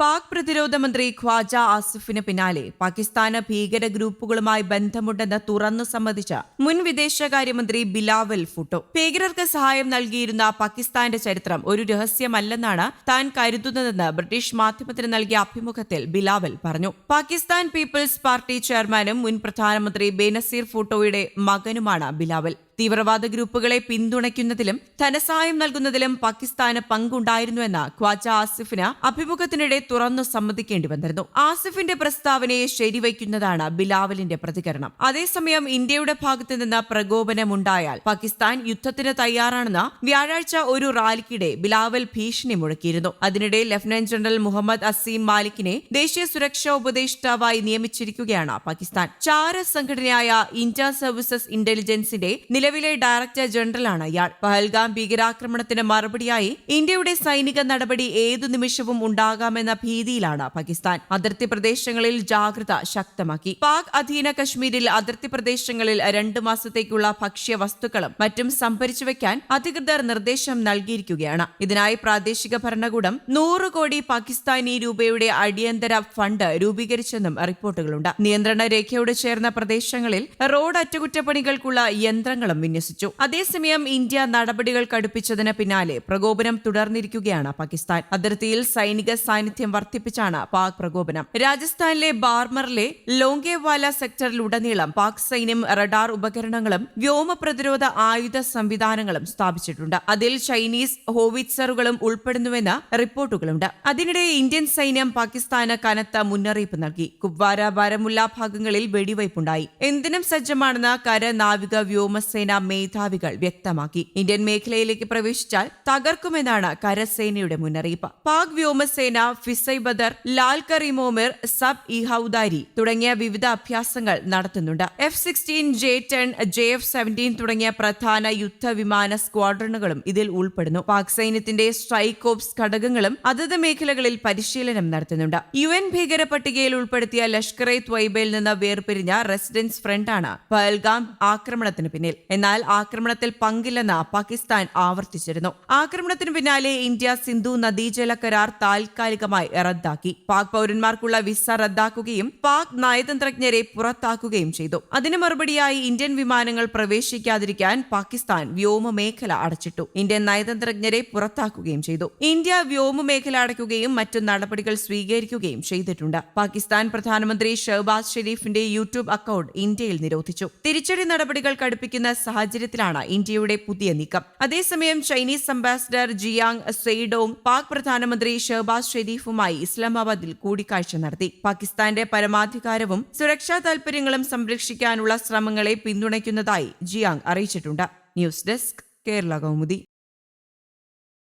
പാക് പ്രതിരോധ മന്ത്രി ഖ്വാജ ആസിഫിന് പിന്നാലെ പാകിസ്ഥാന് ഭീകര ഗ്രൂപ്പുകളുമായി ബന്ധമുണ്ടെന്ന് തുറന്നു സമ്മതിച്ച മുൻ വിദേശകാര്യമന്ത്രി ബിലാവൽ ഫുട്ടോ. ഭീകരർക്ക് സഹായം നൽകിയിരുന്ന പാകിസ്ഥാന്റെ ചരിത്രം ഒരു രഹസ്യമല്ലെന്നാണ് താൻ കരുതുന്നതെന്ന് ബ്രിട്ടീഷ് മാധ്യമത്തിന് നൽകിയ അഭിമുഖത്തിൽ ബിലാവൽ പറഞ്ഞു. പാകിസ്ഥാൻ പീപ്പിൾസ് പാർട്ടി ചെയർമാനും മുൻ പ്രധാനമന്ത്രി ബേനസീർ ഫുട്ടോയുടെ മകനുമാണ് ബിലാവൽ. തീവ്രവാദ ഗ്രൂപ്പുകളെ പിന്തുണയ്ക്കുന്നതിലും ധനസഹായം നൽകുന്നതിലും പാകിസ്ഥാന് പങ്കുണ്ടായിരുന്നുവെന്ന് ഖ്വാജ ആസിഫിന് അഭിമുഖത്തിനിടെ തുറന്നു സമ്മതിക്കേണ്ടി വന്നിരുന്നു. ആസിഫിന്റെ പ്രസ്താവനയെ ശരിവയ്ക്കുന്നതാണ് ബിലാവലിന്റെ പ്രതികരണം. അതേസമയം ഇന്ത്യയുടെ ഭാഗത്തു നിന്ന് പ്രകോപനമുണ്ടായാൽ പാകിസ്ഥാൻ യുദ്ധത്തിന് തയ്യാറാണെന്ന് വ്യാഴാഴ്ച ഒരു റാലിക്കിടെ ബിലാവൽ ഭീഷണി മുഴക്കിയിരുന്നു. അതിനിടെ ലഫ്റ്റനന്റ് ജനറൽ മുഹമ്മദ് അസീം മാലിക്കിനെ ദേശീയ സുരക്ഷാ ഉപദേഷ്ടാവായി നിയമിച്ചിരിക്കുകയാണ് പാകിസ്ഥാൻ. ചാര സംഘടനയായ ഇന്ത്യ സർവീസസ് ഇന്റലിജൻസിന്റെ നിലവിലെ ഡയറക്ടർ ജനറലാണ്. ഇയാൾ പഹൽഗാം ഭീകരാക്രമണത്തിന് മറുപടിയായി ഇന്ത്യയുടെ സൈനിക നടപടി ഏതു നിമിഷവും ഉണ്ടാകാമെന്ന ഭീതിയിലാണ് പാകിസ്ഥാൻ. അതിർത്തി പ്രദേശങ്ങളിൽ ജാഗ്രത ശക്തമാക്കി. പാക് അധീന കശ്മീരിൽ അതിർത്തി പ്രദേശങ്ങളിൽ രണ്ടു മാസത്തേക്കുള്ള ഭക്ഷ്യ വസ്തുക്കളും മറ്റും സംഭരിച്ചു വെക്കാൻ അധികൃതർ നിർദ്ദേശം നൽകിയിരിക്കുകയാണ്. ഇതിനായി പ്രാദേശിക ഭരണകൂടം നൂറ് കോടി പാകിസ്ഥാനി രൂപയുടെ അടിയന്തര ഫണ്ട് രൂപീകരിച്ചെന്നും റിപ്പോർട്ടുകളുണ്ട്. നിയന്ത്രണ രേഖയോട് ചേർന്ന പ്രദേശങ്ങളിൽ റോഡ് അറ്റകുറ്റപ്പണികൾക്കുള്ള യന്ത്രങ്ങളും വിന്യസിച്ചു. അതേസമയം ഇന്ത്യ നടപടികൾ കടുപ്പിച്ചതിന് പിന്നാലെ പ്രകോപനം തുടർന്നിരിക്കുകയാണ് പാകിസ്ഥാൻ. അതിർത്തിയിൽ സൈനിക സാന്നിധ്യം വർദ്ധിപ്പിച്ചാണ് പാക് പ്രകോപനം. രാജസ്ഥാനിലെ ബാർമറിലെ ലോങ്കേവാല സെക്ടറിലുടനീളം പാക് സൈന്യം റഡാർ ഉപകരണങ്ങളും വ്യോമ പ്രതിരോധ ആയുധ സംവിധാനങ്ങളും സ്ഥാപിച്ചിട്ടുണ്ട്. അതിൽ ചൈനീസ് ഹോവിറ്റ്സറുകളും ഉൾപ്പെടുന്നുവെന്ന് റിപ്പോർട്ടുകളുണ്ട്. അതിനിടെ ഇന്ത്യൻ സൈന്യം പാകിസ്ഥാന് കനത്ത മുന്നറിയിപ്പ് നൽകി. കുപ്വാര ബാരമുല്ല ഭാഗങ്ങളിൽ വെടിവയ്പുണ്ടായി. എന്തിനും സജ്ജമാണെന്ന് കര നാവിക വ്യോമസേന മേധാവികൾ വ്യക്തമാക്കി. ഇന്ത്യൻ മേഖലയിലേക്ക് പ്രവേശിച്ചാൽ തകർക്കുമെന്നാണ് കരസേനയുടെ മുന്നറിയിപ്പ്. പാക് വ്യോമസേന ഫിസൈബദർ ലാൽ കറിമോമിർ സബ് ഇഹൌദാരി തുടങ്ങിയ വിവിധ അഭ്യാസങ്ങൾ നടത്തുന്നുണ്ട്. F sixteen J ten J F seventeen തുടങ്ങിയ പ്രധാന യുദ്ധവിമാന സ്ക്വാഡ്രണുകളും ഇതിൽ ഉൾപ്പെടുന്നു. പാക് സൈന്യത്തിന്റെ സ്ട്രൈക്ക് ഓപ്സ് ഘടകങ്ങളും അതത് മേഖലകളിൽ പരിശീലനം നടത്തുന്നുണ്ട്. യു എൻ ഭീകര പട്ടികയിൽ ഉൾപ്പെടുത്തിയ ലഷ്കർ എ ത്വയ്ബയിൽ നിന്ന് വേർപിരിഞ്ഞ റെസിഡൻസ് ഫ്രണ്ടാണ് പൽഗാം ആക്രമണത്തിന് പിന്നിൽ. എന്നാൽ ആക്രമണത്തിൽ പങ്കില്ലെന്ന് പാകിസ്ഥാൻ ആവർത്തിച്ചിരുന്നു. ആക്രമണത്തിന് പിന്നാലെ ഇന്ത്യ സിന്ധു നദീജല കരാർ താൽക്കാലികമായി റദ്ദാക്കി. പാക് പൗരന്മാർക്കുള്ള വിസ റദ്ദാക്കുകയും പാക് നയതന്ത്രജ്ഞരെ പുറത്താക്കുകയും ചെയ്തു. അതിന് മറുപടിയായി ഇന്ത്യൻ വിമാനങ്ങൾ പ്രവേശിക്കാതിരിക്കാൻ പാകിസ്ഥാൻ വ്യോമ മേഖല അടച്ചിട്ടു. ഇന്ത്യൻ നയതന്ത്രജ്ഞരെ പുറത്താക്കുകയും ചെയ്തു. ഇന്ത്യ വ്യോമ മേഖല അടയ്ക്കുകയും മറ്റു നടപടികൾ സ്വീകരിക്കുകയും ചെയ്തിട്ടുണ്ട്. പാകിസ്ഥാൻ പ്രധാനമന്ത്രി ഷഹബാസ് ഷെരീഫിന്റെ യൂട്യൂബ് അക്കൌണ്ട് ഇന്ത്യയിൽ നിരോധിച്ചു. തിരിച്ചടി നടപടികൾ കടുപ്പിക്കുന്ന സാഹചര്യത്തിലാണ് ഇന്ത്യയുടെ പുതിയ നീക്കം. അതേസമയം Chinese ambassador Jiang Zaidong Pak പ്രധാനമന്ത്രി ഷഹബാസ് ഷെരീഫുമായി ഇസ്ലാമാബാദിൽ കൂടിക്കാഴ്ച നടത്തി. പാകിസ്ഥാന്റെ പരമാധികാരവും സുരക്ഷാ താൽപര്യങ്ങളും സംരക്ഷിക്കാനുള്ള ശ്രമങ്ങളെ പിന്തുണയ്ക്കുന്നതായി ജിയാങ് അറിയിച്ചിട്ടുണ്ട്. News desk Kerala Kaumudi.